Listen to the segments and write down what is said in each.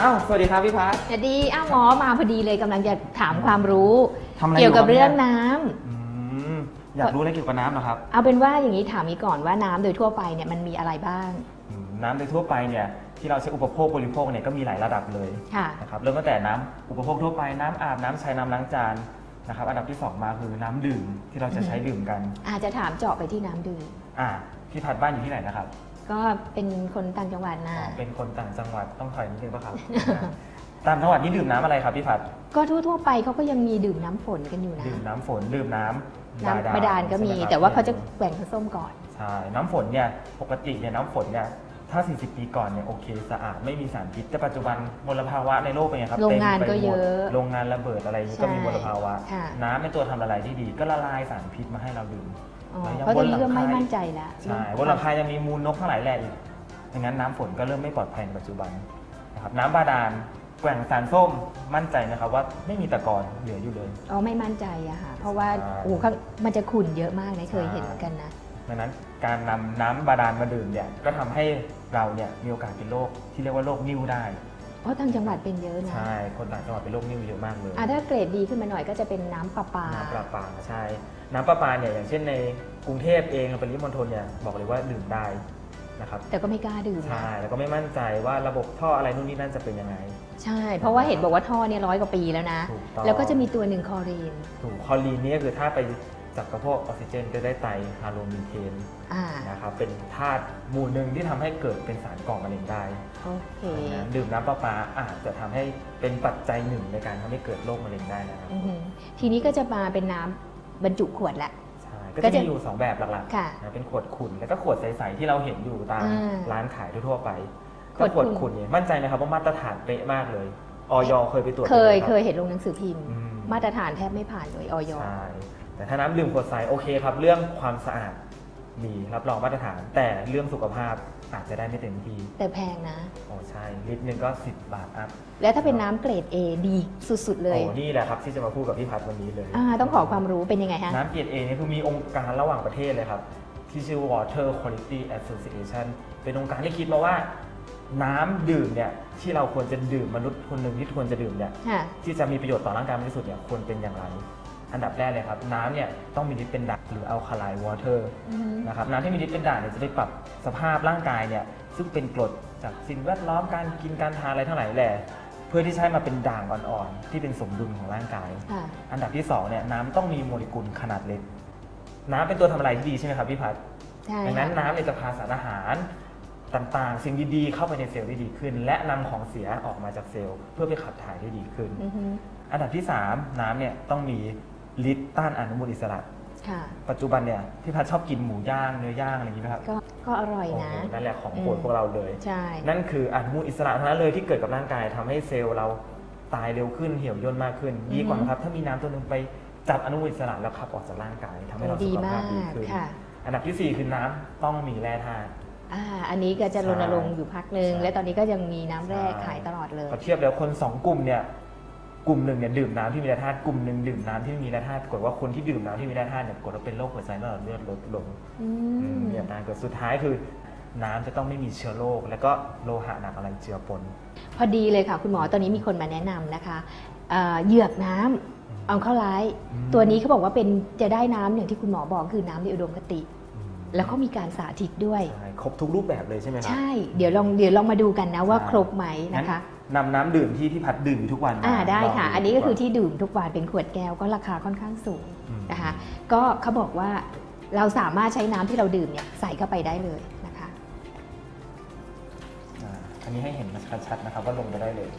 อ้าว สวัสดีครับพี่พัฒสวัสดีอ้าวหมอมาพอดีเลยกำลังจะถามความรู้ ทำอะไรเกี่ยวกับอยู่ครับเรื่องเนี่ยน้ำอืมอยากรู้อะไรเกี่ยวกับน้ำเหรอครับเอาเป็นว่าอย่างนี้ถามนี้ก่อนว่าน้ำโดยทั่วไปเนี่ยมันมีอะไรบ้าง อืมน้ำโดยทั่วไปเนี่ยที่เราใช้อุปโภคบริโภคเนี่ยก็มีหลายระดับเลยค่ะ นะครับเริ่มตั้งแต่น้ำอุปโภคทั่วไปน้ำอาบน้ำใช้น้ำล้างจานนะครับอันดับที่สองมาคือน้ำดื่มที่เราจะใช้ดื่มกันอาจจะถามเจาะไปที่น้ำดื่มอ่าพี่พัดบ้านอยู่ที่ไหนนะครับ ก็เป็นคนต่างจังหวัดนะอ๋อเป็นคนต่างจังหวัดต้องถอยนิดนึงป่ะครับต่างจังหวัดนี่ดื่มน้ำอะไรครับพี่พัด ก็ทั่วๆไปเขาก็ยังมีดื่มน้ำฝนกันอยู่นะ ดื่มน้ำฝนดื่มน้ำน้ำบาดาลก็มี ใช่ไหครับแต่ว่าเขาจะแบ่งผสมก่อน ใช่ น้ำฝนเนี่ยปกติเนี่ยน้ำฝนเนี่ยถ้า 40 ปีก่อนเนี่ยโอเคสะอาดไม่มีสารพิษแต่ปัจจุบันมลภาวะในโลกเป็นไงครับโรงงานต็มไปก็เยอะหมดโรงงานระเบิดอะไรอย่างนี้ใช่ก็มีมลภาวะ ค่ะ น้ำเป็นตัวทำละลายที่ดี ก็ละลายสารพิษมาให้เราดื่มอ๋อแล้วยัง เพราะตอนนี้บนหลัเริ่งมไม่คามั่นใจแล้วใช่บนหลังคายังมีมูลนกทั้งหลายแหล่อีกดังนั้นน้ำฝนก็เริ่มไม่ปลอดภัยในปัจจุบันนะครับน้ำบาดาลแกว่งสารส้มมั่นใจนะครับว่าไม่มีตะกอนเหลืออยู่เลยอ๋อไม่มั่นใจอะค่ะเพราะว่าใช่โอ้โหข้างมันจะขุ่นเยอะมากนะเคยใช่เห็นเหมือนกันนะดังนั้นการนำน้ำบาดาลมาดื่มเนี่ยก็ทำให้เราเนี่ยมีโอกาสเป็นโรคที่เรียกว่าโรคนิ่วได้ เพราะทางจังหวัดเป็นเยอะนะใช่ คนต่างจังหวัดเป็นโรคนิ่วเยอะมากเลยอะถ้าเกรดดีขึ้นมาหน่อยก็จะเป็นน้ำประปา น้ำประปาใช่ น้ำประปาเนี่ยอย่างเช่นในกรุงเทพเองปริมณฑลเนี่ยบอกเลยว่าดื่มได้นะครับแต่ก็ไม่กล้าดื่มนะใช่แล้วก็ไม่มั่นใจว่าระบบท่ออะไรนู่นนี่นั่นจะเป็นยังไง ใช่ เพราะว่าเห็นบอกว่าท่อเนี่ยร้อยกว่าปีแล้วนะถูกต้องแล้วก็จะมีตัวหนึ่งคลอรีนถูกคอลีนเนี่ยคือถ้าไป จับกับพวกออกซิเจนจะได้ไตฮาโลมีเทนอ่านะครับเป็นธาตุหมู่หนึ่งที่ทำให้เกิดเป็นสารก่อมะเร็งได้โอเคดังนั้นดื่มน้ำประปาอาจจะทำให้เป็นปัจจัยหนึ่งในการทำให้เกิดโรคมะเร็งได้นะครับอือหือทีนี้ก็จะมาเป็นน้ำบรรจุขวดละใช่ก็ก็จะจะมีอยู่ 2 แบบหลักค่ะๆนะเป็นขวดขุ่นแล้วก็ขวดใสๆที่เราเห็นอยู่ตามอ่าร้านขายทั่วๆไปขก็วดขวดขุ่นขุ่นเนี่ยมั่นใจไหมครับว่ามาตรฐานเป๊ะมากเลยออยเคยไปตรวจเคยไหมรับเคยเห็นลงหนังสือพิมพ์อืมมาตรฐานแทบไม่ผ่านเลยออยใช่ แต่ถ้าน้ำดื่มขวดใสโอเคครับ เรื่องความสะอาดมีรับรองมาตรฐาน แต่เรื่องสุขภาพอาจจะได้ไม่เต็มที่แต่แพงนะ โอ้ใช่ลิตรหนึ่งก็ 10 บาทอัพแล้วถ้าเป็นน้ำเกรด A ดีสุดๆเลย โอ้นี่แหละครับที่จะมาพูดกับพี่พัดวันนี้เลย อ่าต้องขอความรู้เป็นยังไงฮะ น้ำเกรดเอนี่คือมีองค์การระหว่างประเทศเลยครับ ที่ชื่อ Water Quality Association เป็นองค์การที่คิดมาว่า น้ำดื่มเนี่ยที่เราควรจะดื่มมนุษย์คนหนึ่งที่ควรจะดื่มเนี่ยค่ะ ที่จะมีประโยชน์ต่อร่างกายมากที่สุดเนี่ยควรเป็นอย่างไร อันดับแรกเลยครับน้ำเนี่ยต้องมีฤทธิ์เป็นด่างหรืออัลคาไลน์วอเตอร์อือหือนะครับน้ำที่มีฤทธิ์เป็นด่างเนี่ยจะไปปรับสภาพร่างกายเนี่ยซึ่งเป็นกรดจากสิ่งแวดล้อมการกินการทานอะไรทั้งหลายแหละเพื่อที่จะใช้มาเป็นด่างอ่อนๆ ที่เป็นสมดุลของร่างกายค่ะอันดับที่สองเนี่ยน้ำต้องมีโมเลกุลขนาดเล็ก น้ำเป็นตัวทำอะไรที่ดีใช่ไหมครับพี่พัฒน์ใช่ดังนั้นค่ะน้ำเนี่ยจะพาสารอาหารต่างๆ สิ่งดีๆเข้าไปในเซลล์ได้ดีขึ้น และนำของเสียออกมาจากเซลล์ เพื่อไปขับถ่ายได้ดีขึ้นอือหืออันดับที่ 3 น้ำเนี่ยต้องมี ฤทธิ์ต้านอนุมูลอิสระ ค่ะ ปัจจุบันเนี่ยพี่พัฒน์ชอบกินหมูย่างเนื้อย่างอะไรอย่างนี้ไหมครับก็ก็อร่อยโอ้นะโหนั่นแหละของโปรดอืมพวกเราเลย ใช่ นั่นคืออนุมูลอิสระทั้งนั้นเลยที่เกิดกับร่างกายทำให้เซลล์เราตายเร็วขึ้นเหี่ยวย่นมากขึ้น ดีกว่าครับ ถ้ามีน้ำตัวหนึงไปจับอนุมูลอิสระแล้วขับออกจากร่างกายทำให้เราดีสุขมาภาพกดีขึ้นค่ะ อันดับที่4คือน้ำต้องมีแร่ธาตุ อ่า อันนี้ก็จะรณรงค์อยู่พักหนึ่ง ใช่และตอนนี้ก็ยังมีน้ำแร่ใช่ ขายตลอดเลย พอเทียบแล้วคน2กลุ่มเนี่ย กลุ่มหนึ่งเนี่ยดื่มน้ำที่มีแร่ธาตุกลุ่มหนึ่งดื่มน้ำที่ไม่มีแร่ธาตุปรากฏว่าคนที่ดื่มน้ำที่มีแร่ธาตุเนี่ยปรากฏว่าเป็นโรคหัวใจและหลอดเลือดลดลงอือืมมมีอาการเกิดสุดท้ายคือ น้ำจะต้องไม่มีเชื้อโรคและก็โลหะหนักอะไรเจือปน พอดีเลยค่ะ คุณหมอตอนนี้มีคนมาแนะนำนะคะเอ่อเหยือกน้ำเอาเข้าไลท์อืม ตัวนี้เขาบอกว่าเป็นจะได้น้ำอย่างที่คุณหมอบอกคือน้ำในอุดมคติแล้วก็มีการสาธิตด้วย ใช่ครบทุกรูปแบบเลยใช่ไหมครัใช่ เดี๋ยวลองเดี๋ยวลองมาดูกันนะว่าใช่ ครบไหมนะคะ งั้ นนำน้ำดื่มที่พี่พัดดื่มอยู่ทุกวันอ่ามาได้ค่ะลงอันนี้ก็คือดีว่าที่ดื่มทุกวันเป็นขวดแก้วก็ราคาค่อนข้างสูงอืมนะคะ ก็เขาบอกว่าเราสามารถใช้น้ำที่เราดื่มเนี่ยใส่เข้าไปได้เลยนะคะอ่าอันนี้ให้เห็นชัดๆนะครับว่าลงไปได้เลย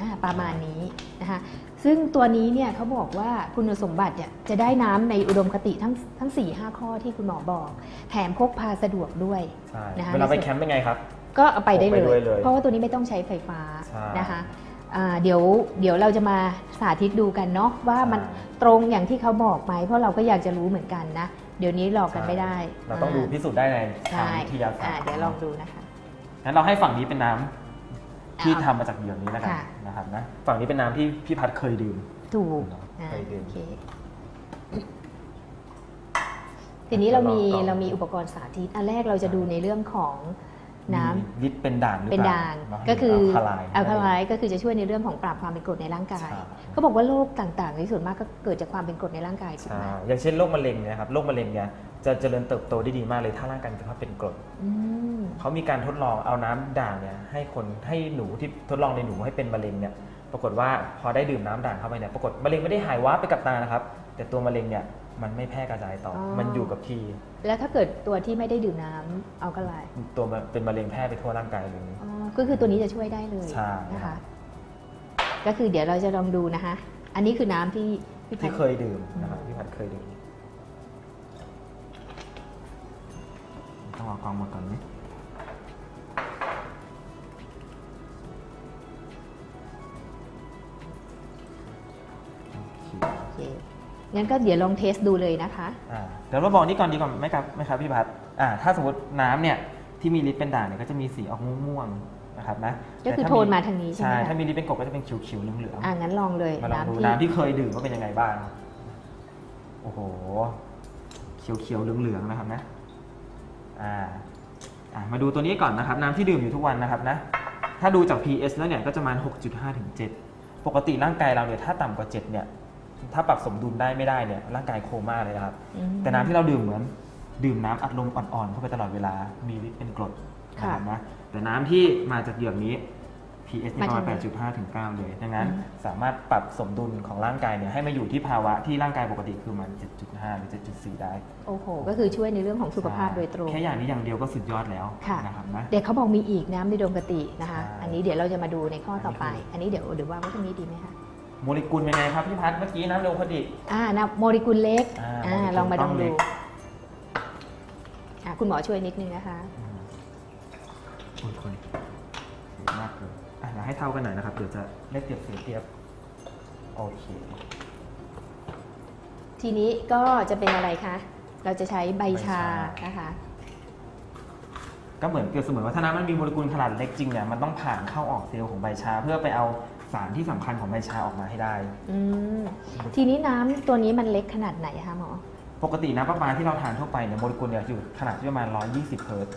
อ่าประมาณนี้นะคะซึ่งตัวนี้เนี่ยเขาบอกว่าคุณสมบัติเนี่ยจะได้น้ำในอุดมคติทั้งทั้ง4ี่ห้าข้อที่คุณหมอบอก แถมพกพาสะดวกด้วยใช่นะคะเวลาไปแคมป์เป็นไงครับ ก็เอาไปได้เลพกไปด้วยเลยยเพราะว่าตัวนี้ไม่ต้องใช้ไฟฟ้าใช่ นะคะอ่าเดี๋ยวเดี๋ยวเราจะมาสาธิตดูกันเนาะว่ามันใช่ตรงอย่างที่เขาบอกไหมเพราะเราก็อยากจะรู้เหมือนกันนะ เดี๋ยวนี้หลอกกันไม่ได้เราต้องดูพิสูจน์ได้ในทางใช่วิทยาศาอ่าสตร์เดี๋ยวลองดูนะคะ งั้นเราให้ฝั่งนี้เป็นน้ำที่เอาทำมาจากเหยือกนี้แล้วกันค่ะ นะครับนะฝั่งนี้เป็นน้ำที่พี่พัดเคยดื่ม ถูกเนาะอ่าเคยดื่มโอเคทีนี้เรามีลองต่อเรามีอุปกรณ์สาธิต อันแรกเราจะดูในเรื่องของ น้ำมีฤทธิ์เป็นด่างหรือเป็นเปล่าด่างเนะก็คืออัลคาไลน์อัลคาไลน์ก็คือจะช่วยในเรื่องของปราบความเป็นกรดในร่างกายใช่เขาบอกว่าโรคต่างๆในส่วนมากก็เกิดจากความเป็นกรดในร่างกายถูกใช่ไหมอย่างเช่นโรคมะเร็งเนี่ยครับโรคมะเร็งเนี่ยจะเจริญเติบโตได้ดีมากเลยถ้าร่างกายมีสภาพเป็นกรดอืมเขามีการทดลองเอาน้ำด่างเนี่ยให้คนให้หนูที่ทดลองในหนูให้เป็นมะเร็งเนี่ยปรากฏว่าพอได้ดื่มน้ำด่างเข้าไปเนี่ยปรากฏมะเร็งไม่ได้หายวับไปกับตานะครับ แต่ตัวมะเร็งเนี่ย มันไม่แพร่กระจายต่อออมันอยู่กับที่ แล้วถ้าเกิดตัวที่ไม่ได้ดื่มน้ำอัลคาไลน์ตัวมันเป็นมะเร็งแพร่ไปทั่วร่างกายเลยอ๋อก็คือตัวนี้จะช่วยได้เลยใช่นะคะก็คือเดี๋ยวเราจะลองดูนะคะ อันนี้คือน้ำที่พี่พัที่นเคยดื่มนะครับพี่พัดเคยดื่มต้องเอากองมาก่อนไหม งั้นก็เดี๋ยวลองเทสดูเลยนะคะ อ่าเดี๋ยวเราบอกนี่ก่อนดีกว่าไหมครับไหมครับพี่พัดอ่าถ้าสมมติน้ำเนี่ยที่มีฤทธิ์เป็นด่างเนี่ยก็จะมีสีออกม่วงๆนะครับนะก็คือแต่โทนมาทางนี้ใช่ไหมใช่คะ ถ้ามีฤทธิ์เป็นกรดก็จะเป็นเขียวๆเหลืองๆอ่างั้นลองเลยมาลองดูน้ำที่น้ำที่เคยดื่มว่าเป็นยังไงบ้างโอ้โหเขียวๆเหลืองๆนะครับนะอ่าอ่ามาดูตัวนี้ก่อนนะครับ น้ำที่ดื่มอยู่ทุกวันนะครับนะถ้าดูจาก pH แล้วเนี่ยก็จะประมาณ6.5ถึง7ปกติร่างกายเราเนี่ยถ้าต่ำกว่า7เนี่ย ถ้าปรับสมดุลได้ไม่ได้เนี่ยร่างกายโคม่าเลยนะครับอืมแต่น้ำที่เราดื่มเหมือนดื่มน้ำอัดลมอ่อนๆเข้าไปตลอดเวลา มีฤทธิ์เป็นกรดค่ะนะครับนะแต่น้ำที่มาจากเหยือกนี้ pH เนี่ยประมาณมาจากไหน8.5 ถึง 9 เลย ดังนั้นอืมสามารถปรับสมดุลของร่างกายเนี่ยให้มาอยู่ที่ภาวะที่ร่างกายปกติคือมัน 7.5 หรือ 7.4 ได้ โอ้โห ก็คือช่วยในเรื่องของสุขภาพโดยตรง แค่อย่างนี้อย่างเดียวก็สุดยอดแล้วค่ะนะครับนะเด็กเขาบอกมีอีกน้ำในดวงกตินะคะใช่อันนี้เดี๋ยวเราจะมาดูในข้อต่อไป อันนี้คืออันนี้เดี๋ยวเดี๋ยววางไว้ตรงนี้ดีไหมคะ โมเลกุลเป็นไงครับพี่พัฒน์เมื่อกี้น้ำเร็วพอดี อ่าน้ำโมเลกุลเล็กอ่าอ่าโมเลกุลลองมาลองต้องเล็ดูก อ่าคุณหมอช่วยนิดนึงนะคะอืมโอ้ยคนเสียมากเลยอะเราให้เท่ากันหน่อยนะครับเดี๋ยวจะได้เปรียบเสียเปรียบโอเคทีนี้ก็จะเป็นอะไรคะ เราจะใช้ใบชาใบชานนะคะ ก็เหมือนเปรียบเสมือนว่าถ้าน้ำมันมีโมเลกุลขนาดเล็กจริงเนี่ยมันต้องผ่านเข้าออกเซลล์ของใบชา เพื่อไปเอา สารที่สำคัญของใบชาออกมาให้ได้ อืมทีนี้น้ำตัวนี้มันเล็กขนาดไหนคะหมอ ปกติน้ำประปาที่เราทานทั่วไปเนี่ยโมเลกุลเนี่ยอยู่ขนาดที่ประมาณ 120 เฮิร์ตซ์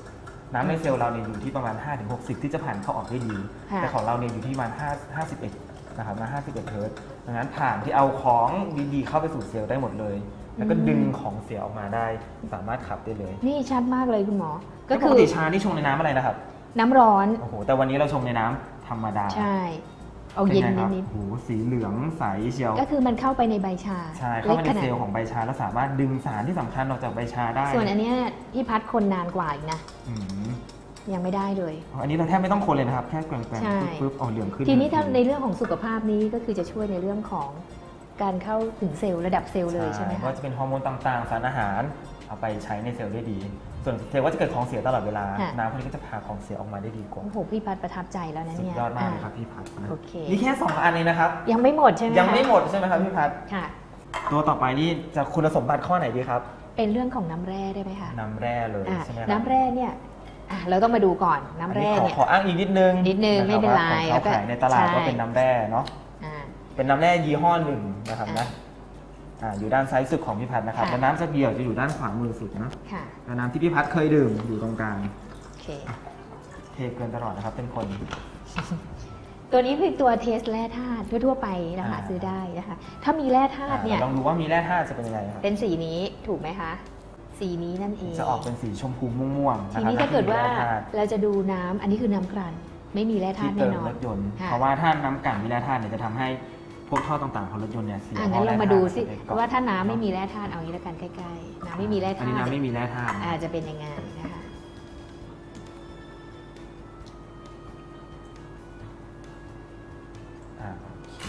น้ำในเซลล์เราเนี่ยอยู่ที่ประมาณ 5-60 ที่จะผ่านเข้าออกได้ดี ค่ะ แต่ของเราเนี่ยอยู่ที่ประมาณ5 51นะครับนะ51 เฮิร์ตซ์ดังนั้นผ่านที่เอาของดีๆเข้าไปสู่เซลล์ได้หมดเลย แล้วก็ดึงของเสียออกมาได้ สามารถขับได้เลยนี่ชัดมากเลยคุณหมอ ก็แล้วปคืกอติชานี่ชงในน้ำอะไรนะครับ น้ำร้อน โอ้โห แต่วันนี้เราชงในน้ำธรรมดา ใช่ เอาเย็นป็ไงครับนิดโอ้โหสีเหลืองใสเชียว ๆก็คือมันเข้าไปในใบชาใช่ เข้าไปในขนาดเซลล์ของใบชาแล้วสามารถดึงสารที่สำคัญออกจากใบชาได้ส่วนอันเนี้ยพี่พัดคนนานกว่าอีกนะ อืมยังไม่ได้เลยอ๋ออันนี้เราแทบไม่ต้องคนเลยนะครับ แค่แกว่งๆใช่ปุ๊บปุ๊บอ๋อเหลืองขึ้นทีนี้ถ้าทัในเรื่องของสุขภาพนี้ก็คือจะช่วยในเรื่องของการเข้าถึงเซลล์ระดับเซลล์เลยใช่ไหมคะ ว่าจะเป็นฮอร์โมนต่างๆ สารอาหาร เอาไปใช้ในเซลล์ได้ดี ส่วนเซลล์ว่าจะเกิดของเสียตลอดเวลา ค่ะ น้ำพวกนี้ก็จะพาของเสียออกมาได้ดีกว่า โอ้โหพี่พัดประทับใจแล้วนะสุดเนี่ยยอดมากเลยอะครับพี่พัดนะโอเค นี่แค่สองอันเองนะครับ ยังไม่หมดใช่ไหมยังไม่คะหมดใช่ไหมครับพี่พัด ค่ะ ตัวต่อไปนี่จะคุณสมบัติข้อไหนดีครับ เป็นเรื่องของน้ำแร่ได้ไหมคะน้ำแร่เลยอะใช่ไหมครับน้ำแร่เนี่ยอะเราต้องมาดูก่อนน้ำแร่อันนี้ขอเนี่ย ขออ้างอีกนิดนึงนิดนึงะคบไม่เป็นไรว่าของแล้วก็เขาขายในตลาดใช่ก็เป็นน้ำแร่เนาะ อ่าเป็นน้ำแร่ยี่ห้อหนึ่งนะครับอะนะ อ่าอยู่ด้านซ้ายสุดของพี่พัดนะครับค่ะ แล้วน้ำจากเหยือกจะอยู่ด้านขวามือสุดนะค่ะ แล้วน้ำที่พี่พัดเคยดื่มอยู่ตรงกลางโอเค เทเกินตลอดนะครับเป็นคน ตัวนี้คือตัวเทสแร่ธาตุทั่วๆไปนะคะอ่า ซื้อได้นะคะ ถ้ามีแร่ธาตุเนี่ย อ่าลองดูว่ามีแร่ธาตุจะเป็นยังไงครับเป็นสีนี้ถูกไหมคะ สีนี้นั่นเอง จะออกเป็นสีชมพูม่วงๆทีนะครับนี้ถ้าเกิดว่าที่มีแร่ธาตุ เราจะดูน้ำอันนี้คือน้ำกลั่นไม่มีแร่ธาที่ตุเติแน่มนอนรถยนต์ ค่ะ เพราะว่าถ้าน้ำกลั่นมีแร่ธาตุเนี่ยจะทำให้ พวกท่อต่างๆของรถยนต์เนี่ยเสียอ่างั้นพะเราแร่มาธตุดูสิจะปเกะว่าถ้าน้ำไม่มีแร่ธาตุเอางี้แล้วกันใกล้ๆน้ำไม่มีแร่อันธานี้ตุน้ำไม่มีแร่ธาตุอาจจะเป็นยังไงนะคะอ่าโอเค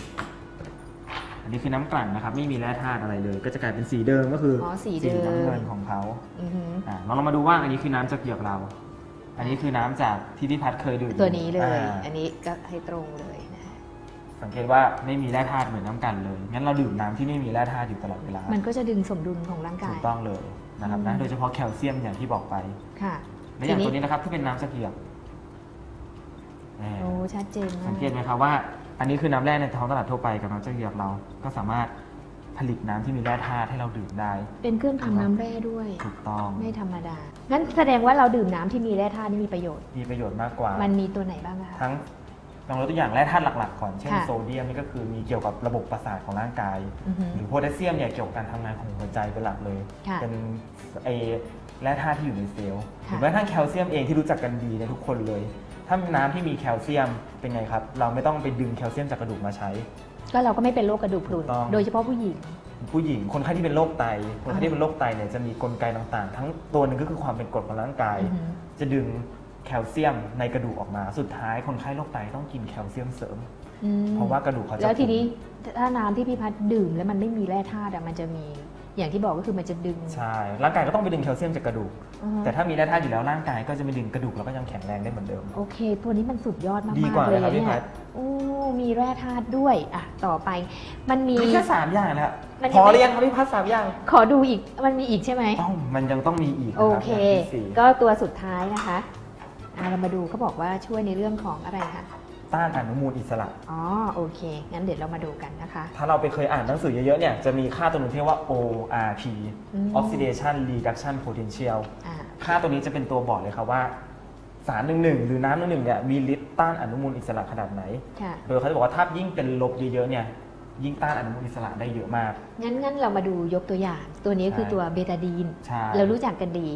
อันนี้คือน้ำกลั่นนะครับ ไม่มีแร่ธาตุอะไรเลย ก็จะกลายเป็นสีเดิมก็คืออ๋อสีสีเดิมน้ำเงินของเขาอือหืออ่าเราลองมาดูว่าอันนี้คือน้ำจากเหยือกเรา อันนี้คือน้ำจากที่พี่พัดเคยดื่มตัวนี้เลยอ่าอันนี้ก็ให้ตรงเลยนะคะ สังเกตว่าไม่มีแร่ธาตุเหมือนน้ำกลั่นเลย งั้นเราดื่มน้ำที่ไม่มีแร่ธาตุอยู่ตลอดเวลา มันก็จะดึงสมดุลของร่างถูกายกต้องเลยนะครับนะ อืม โดยเฉพาะแคลเซียมอย่างที่บอกไป ค่ะ และอย่างตัวนี้นะครับที่เป็นน้ำจากเหยือกแหมโอ้ชัดเจนมากสังเกตไหมครับว่า อันนี้คือน้ำแร่ในท้องตลาดทั่วไปกับน้ำจากเหยือกเรา ก็สามารถผลิตน้ำที่มีแร่ธาตุให้เราดื่มได้ เป็นเครื่องทำน้ำแร่ด้วย ถูกต้อง ไม่ธรรมดา งั้นแสดงว่าเราดื่มน้ำที่มีแร่ธาตุนี่มีประโยชน์ มีประโยชน์มากกว่า มันมีตัวไหนบ้างคะ ทั้ง ลองยกตัวอย่างแร่ธาตุหลักๆก่อน เช่นค่ะโซเดียมนี่ก็คือมีเกี่ยวกับระบบประสาทของร่างกาย อือหือหรือโพแทสเซียมเนี่ยเกี่ยวกับการทำงานของหัวใจเป็นหลักเลย ค่ะเป็นไอแร่ธาตุที่อยู่ในเซลล์หค่ะรือแม้กระทั่งแคลเซียมเองที่รู้จักกันดีในทุกคนเลย ถ้าน้ำที่มีแคลเซียมเป็นไงครับ เราไม่ต้องไปดึงแคลเซียมจากกระดูกมาใช้ ก็เราก็ไม่เป็นโรคกระดูกพรุน ถูกต้อง โดยเฉพาะผู้หญิง ผู้หญิงคนไข้ที่เป็นโรคไต คนไข้ที่เป็นโรคไตเนี่ยจะมีกลไกต่างๆ ทั้งตัวหนึ่งก็คือความเป็นกรดของร่างกาย อือหือจะดึง แคลเซียมในกระดูกออกมา สุดท้ายคนไข้โรคไตต้องกินแคลเซียมเสริม อืมเพราะว่ากระดูกเขาจะแล้วทีนี้ผุถ้าน้ำที่พี่พัดดื่มแล้วมันไม่มีแร่ธาตุอะมันจะมี อย่างที่บอกก็คือมันจะดึงใช่ร่างกายก็ต้องไปดึงแคลเซียมจากกระดูกอือฮึแต่ถ้ามีแร่ธาตุอยู่แล้วร่างกายก็จะไม่ดึงกระดูกแล้วก็ยังแข็งแรงได้เหมือนเดิม โอเค ตัวนี้มันสุดยอดมากดีๆกว่าเลยเลยครับพี่เนี่พัยด โอ้มีแร่ธาตุด้วยอะต่อไป มันมี มีแค่สามอย่างนะครับมันยังพอไม่หรือยังครับพี่พัดสามอย่างขอดูอีกมันมีอีกใช่ไหม ต้องมันยังต้องมีอีกนะโอรับเคอย่างที่สี่ก็ตัวสุดท้ายนะคะ อะเรามาดูเขาบอกว่าช่วยในเรื่องของอะไรคะ ต้านอนุมูลอิสระ อ๋อโอเค งั้นเดี๋ยวเรามาดูกันนะคะ ถ้าเราไปเคยอ่านหนังสือเยอะๆเนี่ยจะมีค่าตัวหนึงที่เรียกว่า ORP อืม Oxidation Reduction Potential อ่าค่าตัวนี้จะเป็นตัวบอกเลยครับว่าสารหนึ่งหนึ่งหรือน้ำหนึ่งหนึ่งเนี่ยมีฤทธิ์ต้านอนุมูลอิสระขนาดไหน ค่ะ โดยเขาจะบอกว่าถ้ายิ่งเป็นลบเยอะๆเนี่ยยิ่งต้านอนุมูลอิสระได้เยอะมาก งั้นงั้นเรามาดูยกตัวอย่าง ตัวนี้คือใช่ ตัวเบตาดีน ใช่ เรารู้จักกันดี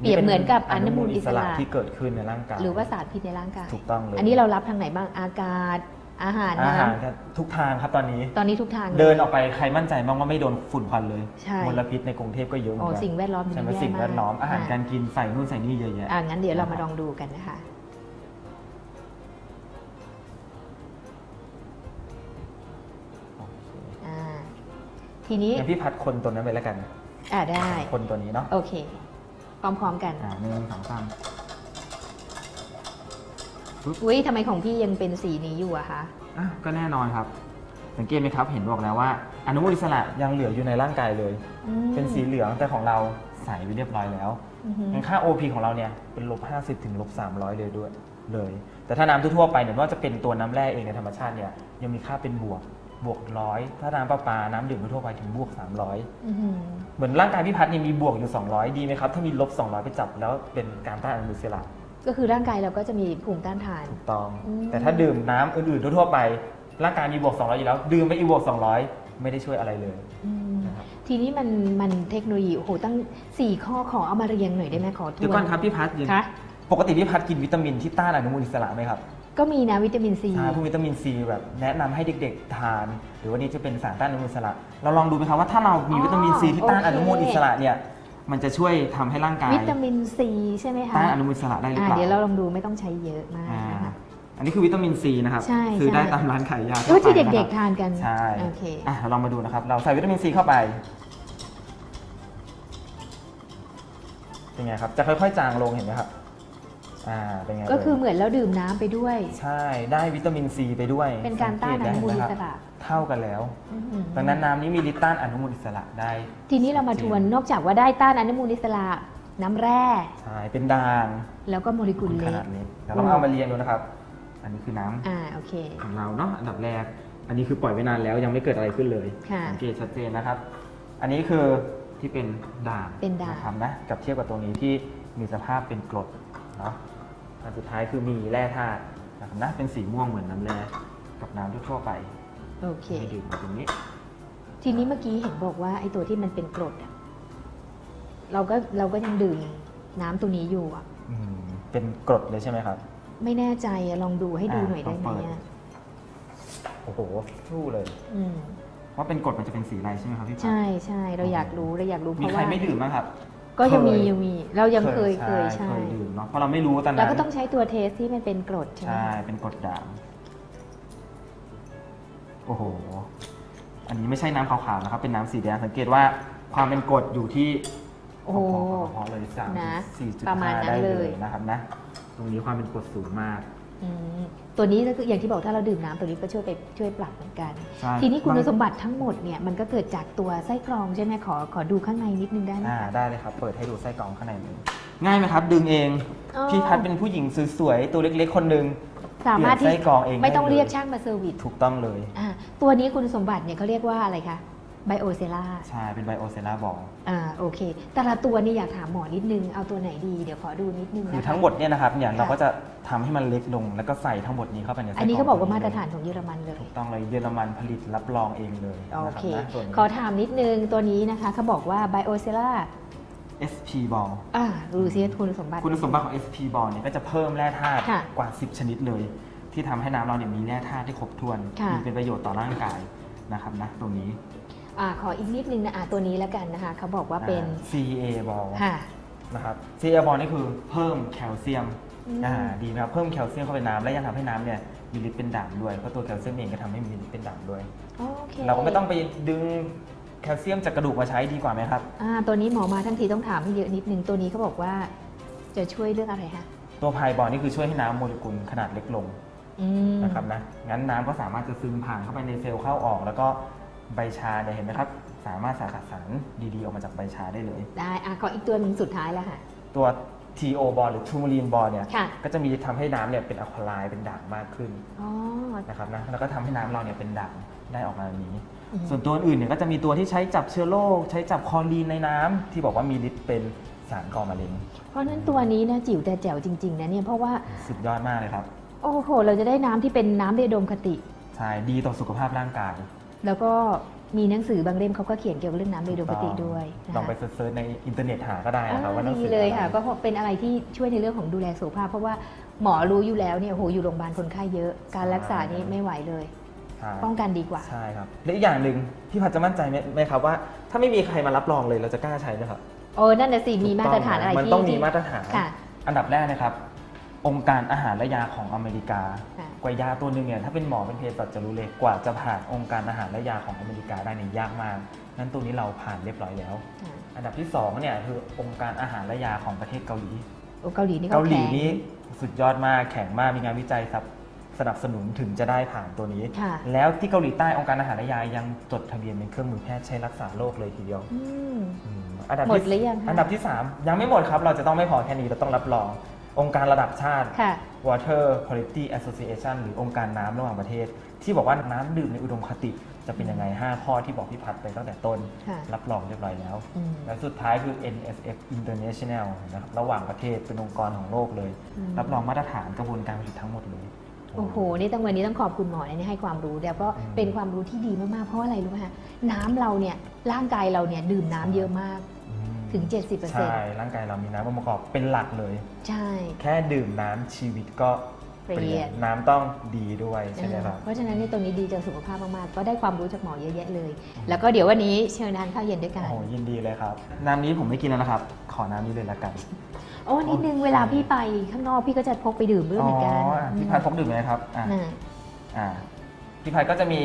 เปรียบเหมือนกับอนุมูลอิสระที่เกิดขึ้นในร่างกายหรือว่าสารพิษในร่างกายถูกต้องเลยอันนี้เรารับทางไหนบ้างอากาศอาหารอาน้หารครับทุกทางครับตอนนี้ำตอนนี้ทุกทางลยเดินออกไปใครมั่นใจบ้างว่าไม่โดนฝุ่นควันเลยใช่มลพิษในกรุงเทพก็เยอะเหมือ๋ออนกัสิ่งแวดล้อมใช่ไหมย่สิ่งแวดล้อมอาหาระการกินใส่นู่นใส่นี่เยอะแยะอ่างั้นเดี๋ยวเรามาลองดูกันนะคะโอเคอ่าทีนี้งั้นพี่พัดคนตัวนั้นไปแล้วกัน อ่าได้ คนตัวนี้เนาะโอเค พร้อมๆกันอ่าหนึ่งสองสามอุ้ยทำไมของพี่ยังเป็นสีนี้อยู่อะคะอะก็แน่นอนครับ สังเกตไหมครับเห็นบอกแล้วว่า อนุมูลอิสระยังเหลืออยู่ในร่างกายเลย อืมเป็นสีเหลืองแต่ของเราใสไปเรียบร้อยแล้วอือหืองั้นค่า OP ของเราเนี่ยเป็นลบ50ถึงลบ300 เลยด้วยเลย แต่ถ้าน้ำทั่วๆไปเนี่ยไม่ว่าจะเป็นตัวน้ำแร่เองในธรรมชาติเนี่ยยังมีค่าเป็นบวก บวกร้อยถ้าน้ำประปา น้ำดื่มทั่วๆไปถึงบวก 300อือหือเหมือนร่างกายพี่พัดเนี่ยมีบวกอยู่ 200 ดีไหมครับ ถ้ามีลบ 200 ไปจับแล้วเป็นการต้านอนุมูลอิสระ ก็คือร่างกายเราก็จะมีภูมิต้านทาน ถูกต้องอืมแต่ถ้าดื่มน้ำอื่นๆทั่วๆไป ร่างกายมีบวก 200 อยู่แล้ว ดื่มไปอีกบวก 200 ไม่ได้ช่วยอะไรเลยอืมนะครับทีนี้มันมันเทคโนโลยีโอ้โหตั้ง 4 ข้อขอเอามาเรียงหน่อยได้ไหมขอทวนเดี๋ยวก่อนครับพี่พัดยังคะปกติพี่พัดกินวิตามินที่ต้านอนุมูลอิสระไหมครับ ก็มีนะวิตามินซี ใช่พวกวิตามินซีแบบแนะนำให้เด็กๆทาน หรือว่านี่จะเป็นสารต้านอนุมูลอิสระ เราลองดูไหมครับว่าถ้าเรามีวิตามินซีที่ต้านอนุมูลอิสระเนี่ยมันจะช่วยทำให้ร่างกายวิตามินซีใช่ไหมคะต้านอนุมูลอิสระได้หรืออ่าเปล่าเดี๋ยวเราลองดูไม่ต้องใช้เยอะมากอ่านะคะ อันนี้คือวิตามินซีนะครับใช่ซื้อได้ใช่ ตามร้านขายยาโอ้ที่ทั่วไปเด็นะกครับๆทานกันใช่โอเคอะเราลองมาดูนะครับ เราใส่วิตามินซีเข้าไปเป็นไงครับจะค่อยๆจางลงเห็นไหมครับ อ่าเป็นไงก็คือเยเหมือนเราดื่มน้ำไปด้วย ใช่ได้วิตามินซีไปด้วยเป็นการต้านอนุมูลอิสระ เท่ากันแล้วอื้อหือดังนั้นน้ำนี้มีฤทธิ์ต้านอนุมูลอิสระได้ ทีนี้เรามาทวนนอกจากว่าได้ต้านอนุมูลอิสระ น้ำแร่ใช่เป็นด่าง แล้วก็โมเลกุลขเล็นากดเล็กเดี๋ยวเรามาเอามาเรียงดูนะครับ อันนี้คือน้ำอ่าโอเค ของเราเนาะอันดับแรก อันนี้คือปล่อยไว้นานแล้วยังไม่เกิดอะไรขึ้นเลยค่ะสังเกตชัดเจนนะครับ อันนี้คือที่เป็นด่างเป็นด่าง นะครับนะกับเทียบกับตรงนี้ที่มีสภาพเป็นกรดเนาะ อันสุดท้ายคือมีแร่ธาตุนะครับนะเป็นสีม่วงเหมือนน้ำแร่กับน้ำทั่วๆไปโอเค ให้ดื่มมาตรงนี้ ทีนี้เมื่อกี้เห็นบอกว่าไอ้ตัวที่มันเป็นกรดอะเราก็เราก็ยังดื่มน้ำตัวนี้อยู่อะอืมเป็นกรดเลยใช่ไหมครับ ไม่แน่ใจอะลองดูให้ดูหน่อยได้ไหมอะลองเปิอะดโอ้โหสู้เลยอืม ว่าเป็นกรดมันจะเป็นสีอะไรใช่ไหมครับพี่พัดใช่ใช่เราอยากรู้เราอยากรู้เพมีราะใครว่า ไม่ดื่มบ้างครับ ก็ยังมีเคยยังมี เรายังเคยเคยใช่ใช่เคยดื่มเนาะเพราะเราไม่รู้ตอนนั้นแล้วก็ต้องใช้ตัวเทสที่มันเป็นกรดใช่ไหมใช่เป็นกรดด่างโอ้โห อันนี้ไม่ใช่น้ำขาวๆนะครับ เป็นน้ำสีแดงสังเกตว่าความเป็นกรดอยู่ที่โอ้โหพอๆเลยสามนะสี่จุดประมาณห้านั้นได้เลเลยยนะครับนะ ตรงนี้ความเป็นกรดสูงมากอืม ตัวนี้ก็คืออย่างที่บอกถ้าเราดื่มน้ำตัวนี้ก็ช่วยไปช่วยปรับเหมือนกันใช่ทีนี้คุณบางสมบัติทั้งหมดเนี่ยมันก็เกิดจากตัวไส้กรองใช่ไหมขอขอดูข้างในนิดนึงได้ไหมอ่าคะได้เลยครับเปิดให้ดูไส้กรองข้างในเลยง่ายไหมครับ ดึงเองอ๋อพี่พัดเป็นผู้หญิงสวยๆตัวเล็ก ๆ คนหนึ่งสามารถเปลี่ที่ยนไส้กรองเองไม่ต้องได้เลยเรียกช่างมาเซอร์วิสถูกต้องเลยอ่าตัวนี้คุณสมบัติเนี่ยเขาเรียกว่าอะไรคะ ไบโอเซล่าใช่เป็นไบโอเซล่าบอลอ่าโอเค แต่ละตัวนี่อยากถามหมอนิดนึง เอาตัวไหนดี เดี๋ยวขอดูนิดนึงคือนะคะทั้งหมดเนี่ยนะครับเนี่ยค่ะเราก็จะทำให้มันเล็กลง แล้วก็ใส่ทั้งหมดนี้เข้าไปในไส้อันนี้เขาบอกว่ามาตรเลยฐานของเยอรมันเลยถูกต้องเลยเยอรมันผลิตรับรองเองเลยโอนะครับเคนะส่วนนี้ขอถามนิดนึงตัวนี้นะคะเขาบอกว่าไบโอเซล่า SP ball อ่าดูซิคุณสมบัติคุณสมบัติของ SP ball เนี่ยก็จะเพิ่มแร่ธาตุค่ะกว่า 10 ชนิดเลย ที่ทำให้น้ำเราเนี่ยมีแร่ธาตุที่ครบถ้วนค่ะมีเป็นประโยชน์ต่อร่างกายนะครับนะตรงนี้ อ่าขออีกนิดนึงนะอ่าตัวนี้แล้วกันนะคะเขาบอกว่าเป็น อ่า CA ball ค่ะ นะครับ CA ball นี่คือเพิ่มแคลเซียมอืม อ่าดีนะครับเพิ่มแคลเซียมเข้าไปน้ำและยังทำให้น้ำเนี่ยมีฤทธิ์เป็นด่างด้วยเพราะตัวแคลเซียมเองก็ทำให้มีฤทธิ์เป็นด่างด้วย โอเคเราก็ไม่ต้องไปดึงแคลเซียมจากกระดูกมาใช้ดีกว่าไหมครับ อ่าตัวนี้หมอมาทั้งทีต้องถามให้เยอะนิดนึงตัวนี้เขาบอกว่า จะช่วยเรื่องอะไรคะตัวไพบอลนี่คือช่วยให้น้ำโมเลกุลขนาดเล็กลงอืมนะครับนะงั้นน้ำก็สามารถจะซึมผ่านเข้าไปในเซลล์เข้าออก แล้วก็ ใบชาเนี่ยเห็นไหมครับ สามารถสกัดสารดีๆ ออกมาจากใบชาได้เลย ได้อะขออีกตัวหนึ่งสุดท้ายแล้วค่ะ ตัว TO บอลหรือทูมารีนบอลเนี่ยค่ะ ก็จะมีทำให้น้ำเนี่ยเป็นอะควาไลน์เป็นด่างมากขึ้นอ๋อ นะครับนะแล้วก็ทำให้น้ำเราเนี่ยเป็นด่างได้ออกมาแบบนี้ อืม ส่วนตัวอื่นเนี่ยก็จะมีตัวที่ใช้จับเชื้อโรคใช้จับคลอรีนในน้ำที่บอกว่ามีฤทธิ์เป็นสารก่อมะเร็งเพราะฉะนั้นตัวนี้นะจิ๋วแต่แจ๋วจริง ๆ นะเนี่ยเพราะว่า สุดยอดมากเลยครับ โอ้โห เราจะได้น้ำที่เป็นน้ำในอุดมคติ ใช่ ดีต่อสุขภาพร่างกาย แล้วก็มีหนังสือบางเล่มเขาก็เขียนเกี่ยวกับเรื่องน้ำในอุดมคติด้วยนะลองไปคะเซิร์ชในอินเทอร์เน็ตหาก็ได้นะครับว่าหนังดีสือเลยค่ะอไรก็เป็นอะไรที่ช่วยในเรื่องของดูแลสุขภาพ เพราะว่าหมอรู้อยู่แล้วเนี่ยโอ้โหอยู่โรงพยาบาลคนไข้เยอะ การรักษานี่ไม่ไหวเลยใช่ป้องกันดีกว่า ใช่ครับ และอีกอย่างหนึ่งพี่พัดจะมั่นใจไหมไหมครับว่า ถ้าไม่มีใครมารับรองเลยเราจะกล้าใช้ไหมครับโอ้นั่นน่ะสิมีมาตรฐานอะไรมันที่ต้องมีที่มาตรฐานค่ะอันดับแรกนะครับ องค์การอาหารและยาของอเมริกาค่ะ กว่ายาตัวหนึ่งเนี่ยถ้าเป็นหมอเป็นเภสัชจะรู้เลยกว่าจะผ่านองค์การอาหารและยาของอเมริกาได้เนี่ยยากมากนั้นตัวนี้เราผ่านเรียบร้อยแล้วค่ะอันดับที่สองเนี่ยคือองค์การอาหารและยาของประเทศเกาหลีโอ้เกาหลีนี่เกาหลีแข็งนี่สุดยอดมากแข็งมากมีงานวิจัยครับสนับสนุนถึงจะได้ผ่านตัวนี้ค่ะแล้วที่เกาหลีใต้องค์การอาหารและยายังจดทะเบียนเป็นเครื่องมือแพทย์ใช้รักษาโรคเลยทีเดียวอืมอืมอันดับหมดที่หรือยังคะอันดับที่ 3 ยังไม่หมดครับ เราจะต้องไม่พอแค่นี้เราต้องรับรอง องค์การระดับชาติ ค่ะ Water Quality Association หรือองค์การน้ำระหว่างประเทศ ที่บอกว่าน้ำดื่มในอุดมคติจะเป็นยังไง 5 ข้อที่บอกพี่พัดไปตั้งแต่ต้น ค่ะรับรองเรียบร้อยแล้ว อืมและสุดท้ายคือ NSF International นะครับระหว่างประเทศเป็นองค์กรของโลกเลย อืม รับรองมาตรฐานกระบวนการผลิตทั้งหมดเลย โอ้โห นี่ต้องวันนี้ต้องขอบคุณหมอนะที่ให้ความรู้แล้วก็อืมเป็นความรู้ที่ดีมากๆ เพราะอะไรรู้ไหมคะน้ำเราเนี่ยร่างกายเราเนี่ยดื่มน้ำเยอะมากอืม ถึง 70%ใช่ ร่างกายเรามีน้ำองค์ประกอบเป็นหลักเลย ใช่ แค่ดื่มน้ำชีวิตก็เปลี่ยนน้ำต้องดีด้วยใช่ไหมครับ เพราะฉะนั้นนี่ตรงนี้ดีต่อสุขภาพมากๆ ก็ได้ความรู้จากหมอเยอะแยะเลย แล้วก็เดี๋ยววันนี้เชิญทานข้าวเย็นด้วยกัโอ้นโหยินดีเลยครับ น้ำนี้ผมไม่กินแล้วนะครับ ขอน้ำนี้เลยละกัน โอ้นิดนึงเวลาพี่ไปข้างนอกพี่ก็จะพกไปดื่มด้วยเหมือนกันอะพี่พัดพกดื่มไหมครับ อะน่ะอ่าพี่พัดก็จะมี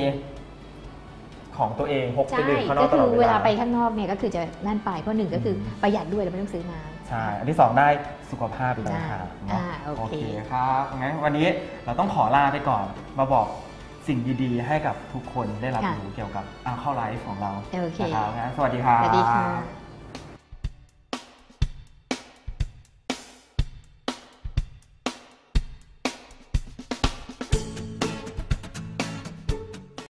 ของตัวเองพกไปใช่ดื่มข้างนอก็กตคืลออดเวเวลาลาไปข้างนอกเนี่ยก็คือจะนั่นไปเพราะหนึ่งก็คือประหยัดด้วยเราไม่ต้องซื้อมาใช่อันที่สองได้สุขภาพอีกต่างหากอ่าเนาะโอเคครับงั้นวันนี้เราต้องขอลาไปก่อนมาบอกสิ่งดีๆ ให้กับทุกคนได้รับค่ะรู้เกี่ยวกับอาเข้าไลฟ์ของเราโอเคนะครับงั้นสวัสดีครับสวัสดีค่ะ